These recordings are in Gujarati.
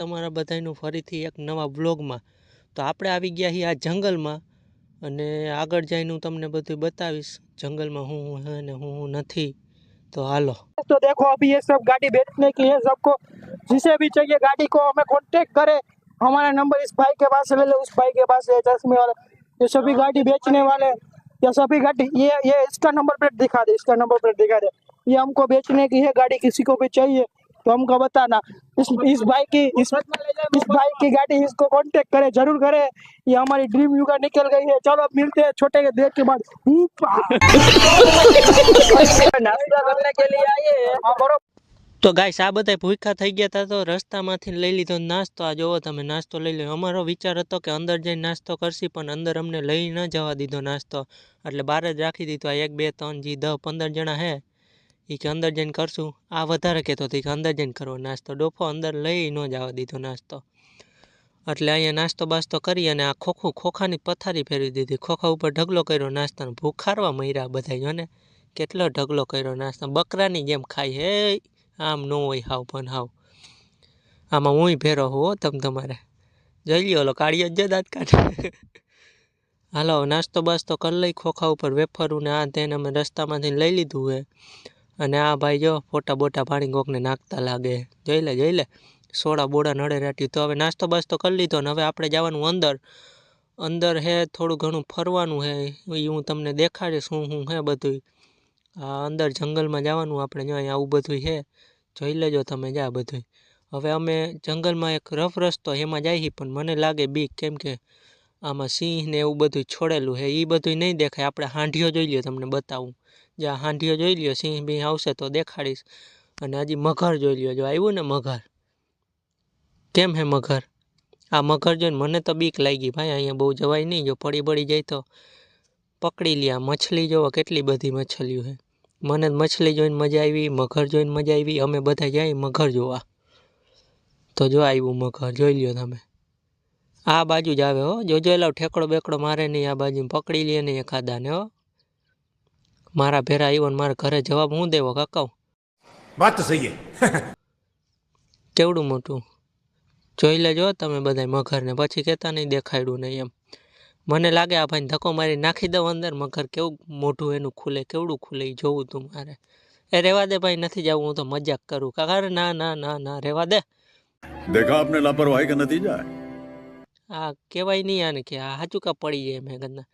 તમારા બધાનું ફરીથી એક નવા બ્લોગમાં તો આપણે આવી ગયા છીએ આ જંગલમાં અને આગળ જઈને હું તમને બધું બતાવીશ જંગલમાં હું હું હે ને હું હું નથી તો હાલો तो देखो अभी ये सब गाड़ी बेचने की है सबको जिसे भी चाहिए गाड़ी को हमें कांटेक्ट करे हमारा नंबर इस भाई के पास से ले लो उस भाई के पास है चश्मे वाले ये सभी गाड़ी बेचने वाले ये सभी गाड़ी ये ये इसका नंबर प्लेट दिखा दे इसका नंबर प्लेट दिखा दे ये हमको बेचने की है गाड़ी किसी को भी चाहिए तो हमको बताना इस इस भाई की इस इस भाई की गाड़ी इसको कांटेक्ट करे जरूर करे ये हमारी ड्रीम युगा निकल गई है चलो अब मिलते हैं छोटे के देर के बाद नाश्ता करने के लिए आए हैं हाँ बरोबर તો ગાઈસ આ બધા ભૂખ્યા થઈ ગયા હતા તો રસ્તામાંથી લઈ લીધો નાસ્તો આ જોવો તમે નાસ્તો લઈ લો અમારો વિચાર હતો કે અંદર જઈને નાસ્તો કરશી પણ અંદર અમને લઈ ન જવા દીધો નાસ્તો એટલે બહાર જ રાખી દીધો આ એક બે ત્રણ જી દસ પંદર જણા હે એ કે અંદર જઈને કરશું. આ વધારે કહેતો હતો કે અંદર જઈને કરવો. નાસ્તો ડોફો અંદર લઈ ન જવા દીધો નાસ્તો. એટલે અહીંયા નાસ્તો બાસ્તો કરી અને આ ખોખું ખોખાની પથારી ફેરવી દીધી. ખોખા ઉપર ઢગલો કર્યો, નાસ્તાનો ભૂખારવા મર્યા બધા જો ને કેટલો ઢગલો કર્યો નાસ્તો. બકરાની જેમ ખાય. હે, આમ ન હોય હાવ પણ હાવ. આમાં હું ભેરો હો તમ તમારે. જોઈ લ્યો, ઓલો કાળિયો જ દાંત કાઢે. હાલો, નાસ્તો બાસ્તો કરી લઈ, ખોખા ઉપર વેફરું ને આ તેને અમે રસ્તામાંથી લઈ લીધું હે. અને આ ભાઈ જો ફોટા બોટા પાણી કોકને નાખતા લાગે. જોઈ લે જોઈ લે. સોડા બોડા નડે રાટ્યું તો હવે નાસ્તો બાસ્તો કરી લીધો ને હવે આપણે જવાનું અંદર. અંદર હે થોડું ઘણું ફરવાનું હે એ હું તમને દેખાડીશ શું શું હે બધું આ અંદર જંગલમાં જવાનું આપણે જો અહીંયા આવું બધું હે. જોઈ લેજો તમે જા બધું હવે અમે જંગલમાં એક રફ રસ્તો એમાં જાય પણ મને લાગે બીક કેમ કે આમાં સિંહ ને એવું બધું છોડેલું છે એ બધું નહીં દેખાય. આપણે હાંઢીઓ જોઈ લ્યો તમને બતાવું. જ્યાં હાંઢીઓ જોઈ લ્યો, સિંહ બિંહ આવશે તો દેખાડીશ. અને હજી મગર જોઈ લ્યો, જો આવ્યું ને મઘર. કેમ હે મઘર? આ મગર જોઈને મને તો બીક લાગી ભાઈ, અહીંયા બહુ જવાય નહીં, જો પડી પડી જાય તો પકડી લ્યા મછલી જોવો કેટલી બધી મછલીઓ છે મને મછલી જોઈને મજા આવી મગર જોઈને મજા આવી, અમે બધા જાય મઘર જોવા. તો જો આવ્યું મગર જોઈ લ્યો તમે. આ બાજુ જ આવે હો. જોજો એલા ઠેકડો બેકડો મારે નહીં, આ બાજુ પકડી લે નહીં એખાદાને હો. મારા ભેરા આવ્યો ને મારા ઘરે જવાબ હું દેવો કાકા વાત તો સહી કેવડું મોટું? જોઈ લેજો તમે બધા મગરને પછી કહેતા નહીં દેખાડ્યું નહીં એમ. મને લાગે આ ભાઈ ધક્કો મારી નાખી દઉં અંદર મગર કેવું મોઢું એનું ખુલે કેવડું ખુલે એ જોવું તું મારે. એ રેવા દે ભાઈ નથી જવું હું તો મજાક કરું. કાકા ના ના ના ના રેવા દે. દેખા આપને લાપરવાહી કે નથી જાય? આ કહેવાય નહીં આને કે આ હાચુકા પડી જાય મેં ગંદા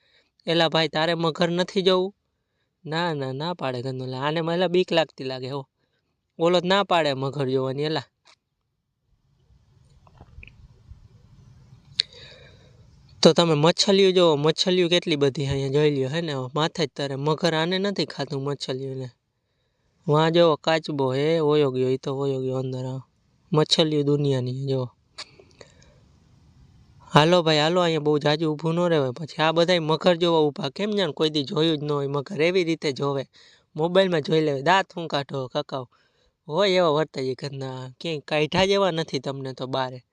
એલા ભાઈ તારે મગર નથી જવું? ના ના ના પાડે ગંદો આને મને બીક લાગતી લાગે, હો. ઓલો ના પાડે મગર જોવાની એલા તો તમે મચ્છલીઓ જોવો. મચ્છલીઓ કેટલી બધી અહીંયા જોઈ લ્યો, હે ને? માથે જ તારે. મગર આને નથી ખાતું મચ્છલીઓને. વાં જોવો, કાચબો, હે? ઓયો ગયો એ તો ઓયો ગયો અંદર મચ્છલીઓ દુનિયાની જો હાલો ભાઈ, હાલો, અહીંયા બહુ જાજુ ઊભું ન રહેવાય. પછી આ બધા મગર જોવા ઊભા. કેમ જાણ કોઈ દી જોયું જ ન હોય, મગર એવી રીતે જોવે. મોબાઈલમાં જોઈ લેવે દાંત હું કાઢો કકાવ હોય એવા વર્તાય ઘરના. ક્યાંય કાઢા જેવા નથી તમને તો બારે.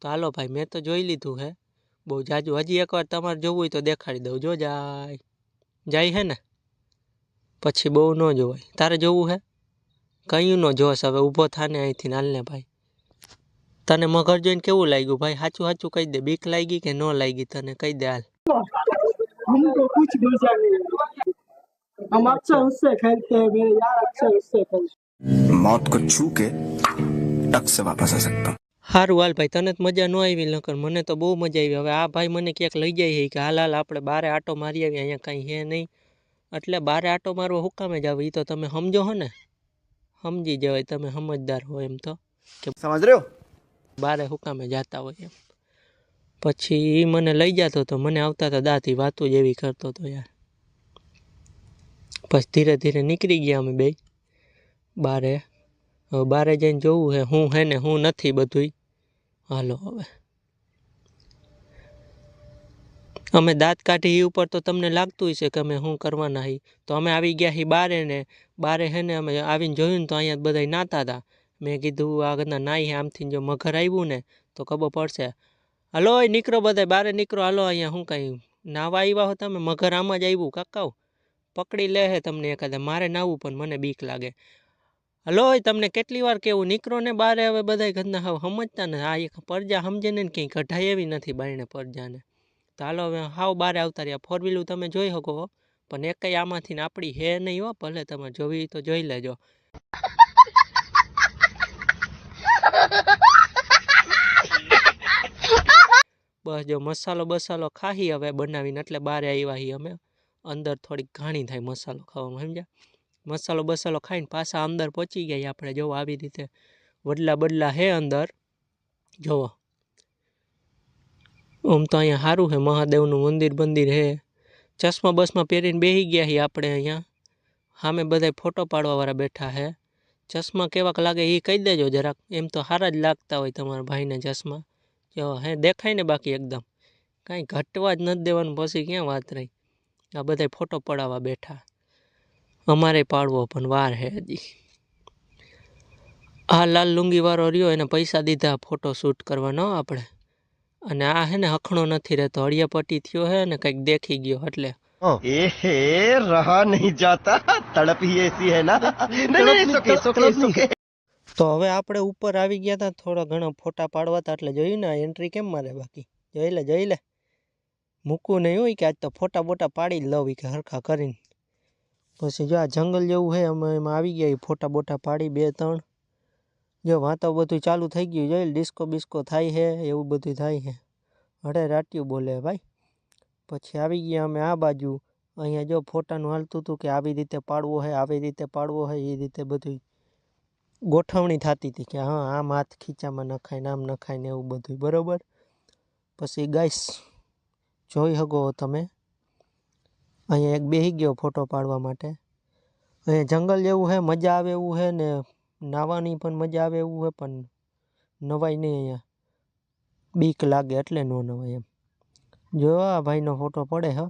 તો હાલો ભાઈ, મેં તો જોઈ લીધું હે. બહુ જાજુ. હજી એકવાર તમારે જોવું હોય તો દેખાડી દઉં. જો જાય. જાય હે ને? પછી બહુ ન જોવાય. તારે જોવું હે? કયું ન જોશ. હવે ઊભો થાને અહીંથી નાલને ભાઈ. તને મગર જોઈને કેવું લાગ્યું ભાઈ સાચું સાચું કહી દે બીક લાગી કે ન લાગી તને કહી દે હાલ हमको कुछ मजा नहीं है हम अक्सर उससे खेलते हैं मेरे यार अक्सर उससे खेलते हैं मौत को छू के टक से वापस आ सकता हूँ સારું હાલ ભાઈ તને તો મજા ન આવી નકર મને તો બહુ મજા આવી હવે આ ભાઈ મને ક્યાંક લઈ જાય છે કે હાલ હાલ આપણે બારે આટો મારી આવીએ અહીંયા કાંઈ હે નહીં એટલે બારે આટો મારવો હુકામે જ આવે એ તો તમે સમજો હો ને સમજી જવાય તમે સમજદાર હો એમ તો समझ रहे हो બારે હુકામે જતા હોય એમ. પછી એ મને લઈ જતો તો મને આવતા હતા દાંતી વાતો જ એવી કરતો હતો યાર. પછી ધીરે ધીરે નીકળી ગયા અમે બે બારે. હવે બારે જઈને જોવું હે, હું હે ને હું નથી બધુંય. હાલો હવે. અમે દાંત કાઢી એ ઉપર તો તમને લાગતું હશે કે અમે શું કરવાના હી. તો અમે આવી ગયા હી બારે ને, બારે હે ને અમે આવીને જોયું ને તો અહીંયા બધા નાતા હતા મેં કીધું આગળના નાઈ આમથી જો મગર આવ્યું ને, તો ખબર પડશે. હલો નીકળો બધા બારે નીકળો, હાલો અહીંયા શું કાંઈ નાવા આવ્યા હો તમે? મગર આમાં જ આવ્યું કાકાઓ પકડી લે હે તમને એકાદા, મારે નાવું પણ મને બીક લાગે. હલો તમને કેટલી વાર કેવું નીકળો ને બારે, હવે બધાય ઘરના હાવ સમજતા ને, આ એક પરજા સમજે ને ક્યાંય કઢાય એવી નથી બાયણે પરજાને. તો હાલો હવે હાવ બારે આવતા રહ્યા ફોર વ્હીલું તમે જોઈ શકો પણ એકય આમાંથી ને આપણી હે નહીં હો, ભલે તમે જોવી તો જોઈ લેજો. જો મસાલો બસાલો ખાહી હવે બનાવીને, એટલે બારે આવ્યા હી અમે. અંદર થોડીક ઘાણી થાય મસાલો ખાવામાં, સમજ્યા? મસાલો બસાલો ખાઈને પાછા અંદર પહોંચી ગયા આપણે. જોવો આવી રીતે વડલા બદલા હે અંદર. જોવો આમ તો અહીંયા સારું છે મહાદેવનું મંદિર બંદિર હે. ચશ્મા બસમાં પહેરીને બેસી ગયા હી આપણે અહીંયા. સામે બધાય ફોટો પાડવાવાળા બેઠા હે. ચશ્મા કેવાક લાગે એ કહી દેજો જરાક. એમ તો સારા જ લાગતા હોય તમારા ભાઈને ચશ્મા. જો હે દેખાય ને બાકી એકદમ. કાંઈ ઘટવા જ નથી દેવાનું પછી ક્યાં વાત રહી? આ બધા ફોટો પડાવવા બેઠા. અમારે પાડવો પણ વાર હે હજી. આ લાલ લુંગીવાળો રહ્યો એને પૈસા દીધા ફોટો શૂટ કરવાનો આપણે. અને આ હે ને હખણો નથી રહેતો હળિયાપટ્ટી થયો હે ને કંઈક દેખી ગયો એટલે. એ રહા નહીં જાતા તડપ એસી હે ના. નહીં નહીં સુકે તો હવે આપણે ઉપર આવી ગયા હતા થોડા ઘણા ફોટા પાડવા હતા એટલે જોયું ને એન્ટ્રી કેમ મારે બાકી? જોઈ લે જોઈ લે. મૂકવું નહીં હોય કે આજ તો ફોટા બોટા પાડી જ લઉં કે હરખા કરીને. પછી જો આ જંગલ જેવું છે, અમે એમાં આવી ગયા ફોટા બોટા પાડી બે ત્રણ. જો વાતો બધું ચાલુ થઈ ગયું, જોઈ ડિસ્કો બિસ્કો થાય છે, એવું બધું થાય છે. હડે રાટ્યું બોલે ભાઈ. પછી આવી ગયા અમે આ બાજુ. અહીંયા જો ફોટાનું હાલતું હતું કે આવી રીતે પાડવો છે, આવી રીતે પાડવો છે એ રીતે બધું ગોઠવણી થતી હતી કે, હા, આમ હાથ ખીચામાં નખાય ને આમ નખાય ને એવું બધું બરાબર? પછી, ગાઈસ, જોઈ શકો તમે. અહીંયા એક બેહી ગયો ફોટો પાડવા માટે. અહીંયા જંગલ જેવું છે મજા આવે એવું છે ને નાવાની પણ મજા આવે એવું છે પણ નવાય નહીં અહીંયા. બીક લાગે એટલે ન નવાય એમ. જો, આ ભાઈનો ફોટો પડે હ.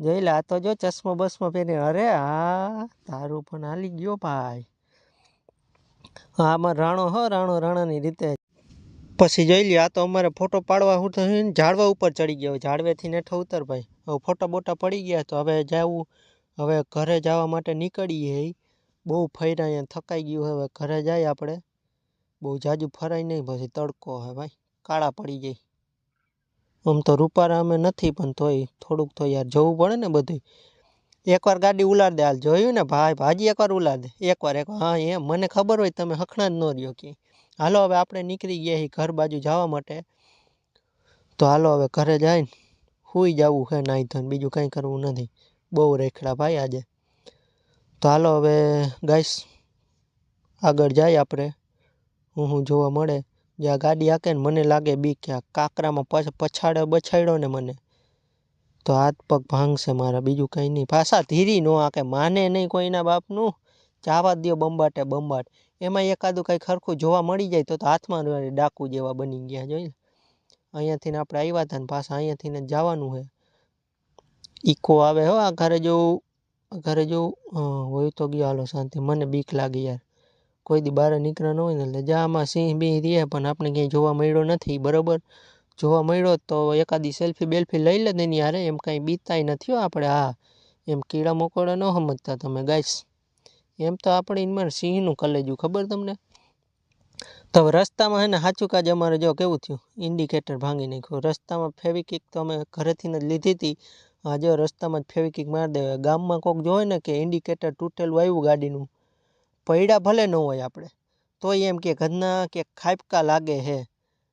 જોઈ લે, આ તો જો ચશ્મો બસમો પહેરી અરે હા તારું પણ હાલી ગયો ભાઈ. આમાં રાણો હ, રાણો રાણાની રીતે. પછી જોઈ લ્યો, આ તો અમારે ફોટો પાડવા હું તો ઝાડવા ઉપર ચડી ગયો. ઝાડવેથી નેઠો ઉતર ભાઈ. હવે ફોટા બોટા પડી ગયા તો હવે જવું, હવે ઘરે જવા માટે નીકળીએ. બહુ ફર્યા અહીંયા, થકાઈ ગયું હવે ઘરે જાય આપણે. બહુ જાજુ ફરાય નહીં, પછી તડકો હે ભાઈ, કાળા પડી જાય. આમ તો રૂપારા અમે નથી, પણ તોય થોડુંક તો યાર જવું પડે ને બધું એકવાર ગાડી ઉલાડ દે હાલ જોયું ને? ભાઈ, ભાજી એકવાર ઉલાડ. દે એકવાર એક, હા એમ મને ખબર હોય, તમે હખણા જ ન રહ્યો કે. હાલો, હવે આપણે નીકળી ગયા ઘર બાજુ જવા માટે. તો હાલો, હવે ઘરે જઈને સુઈ જવું છે નાઈ ધોઈને, બીજું કંઈ કરવું નથી. બહુ રેખડા ભાઈ આજે. તો હાલો, હવે ગાઈસ, આગળ જાય આપણે. હું હું જોવા મળે. જ્યાં ગાડી હાકે ને, મને લાગે બી ક્યાં કાંકરામાં પછ પછાડે બછાડ્યો ને મને. તો હાથ પગ ભાંગશે મારા, બીજું કંઈ નહીં. પાછા ધીરી નો આકે માને નહીં કોઈના બાપનું. જાવા દ્યો બંબાટે બંબાટ. એમાં એકાદું કંઈ ખરખું જોવા મળી જાય તો હાથમાં ડાકુ જેવા બની ગયા જોઈ અહીંયાથી આપણે આવ્યા હતા ને પાછા અહીંયાથી જવાનું છે ઈકો આવે હો આ ઘરે જવું ઘરે જવું હોય તો ગયો હાલો શાંતિ. મને બીક લાગી યાર. કોઈ દી બહાર નીકળ્યા ન હોય ને એટલે જામાં સિંહ બિંહ રહે પણ આપણે ક્યાંય જોવા મળ્યો નથી, બરોબર? જોવા મળ્યો તો એકાદી સેલ્ફી બેલ્ફી લઈ લે એની હારે, એમ કાંઈ બીતાય નથી આપણે, હા. એમ કીડા મકોડા ન સમજતા તમે ગાઈશ એમ તો આપણે એમાં સિંહનું કલેજું, ખબર તમને? તો રસ્તામાં હે ને સાચું કાજ અમારે જો કેવું થયું? ઇન્ડિકેટર ભાંગી નાખ્યું. રસ્તામાં ફેવિકિક તો અમે ઘરેથી જ લીધી હતી. જો રસ્તામાં જ ફેવિકિક મારી દેવાય ગામમાં કોઈક જોવે ને કે ઇન્ડિકેટર તૂટેલું આવ્યું ગાડીનું. પૈડા ભલે ન હોય આપણે. તોય એમ કે ઘરના કે ખાપકા લાગે હે.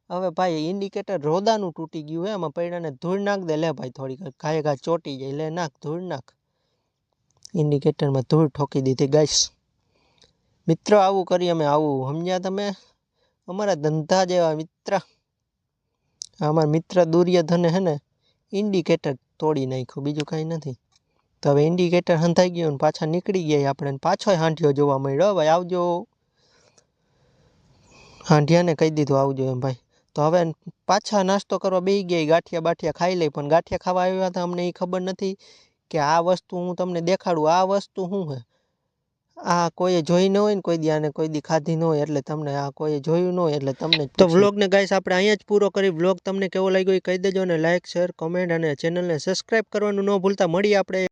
હવે ભાઈ ઇન્ડિકેટર રોદાનું તૂટી ગયું હે, એમાં પૈડાને ધૂળ નાખ દે. લે ભાઈ, થોડીક ઘાય ઘા ચોટી જાય. લે નાખ, ધૂળ નાખ. ઇન્ડિકેટરમાં ધૂળ ઠોકી દીધી. ગાઈશ મિત્ર, આવું કરી અમે આવું. સમજ્યા તમે? અમારા ધંધા જેવા મિત્ર. અમારા મિત્ર દુર્યોધને હે ને ઇન્ડિકેટર તોડી નાખ્યું. બીજું કાંઈ નથી. તો હવે ઇન્ડિકેટર હંધાઈ ગયું ને પાછા નીકળી ગયા આપણે. ને પાછોય હાંઠિયો જોવા મળ્યો. ભાઈ, આવજો. હાંઢિયાને કહી દીધું, આવજો એમ ભાઈ. તો હવે પાછા નાસ્તો કરવા બે ગયા ગાંઠિયા બાઠિયા ખાઈ લઈ પણ ગાંઠિયા ખાવા આવ્યા હતા અમને એ ખબર નથી કે આ વસ્તુ હું તમને દેખાડું આ વસ્તુ શું છે આ કોઈએ જોઈ ન હોય ને કોઈ દી આને કોઈ દી ખાધી ન હોય એટલે તમને આ કોઈએ જોયું ન હોય એટલે તમને તો વ્લોગને ગાઈસ આપણે અહીંયા જ પૂરો કરી વ્લોગ તમને કેવો લાગ્યો એ કહી દેજો ને લાઇક શેર કમેન્ટ અને ચેનલને સબસ્ક્રાઈબ કરવાનું ન ભૂલતા. મળીએ આપણે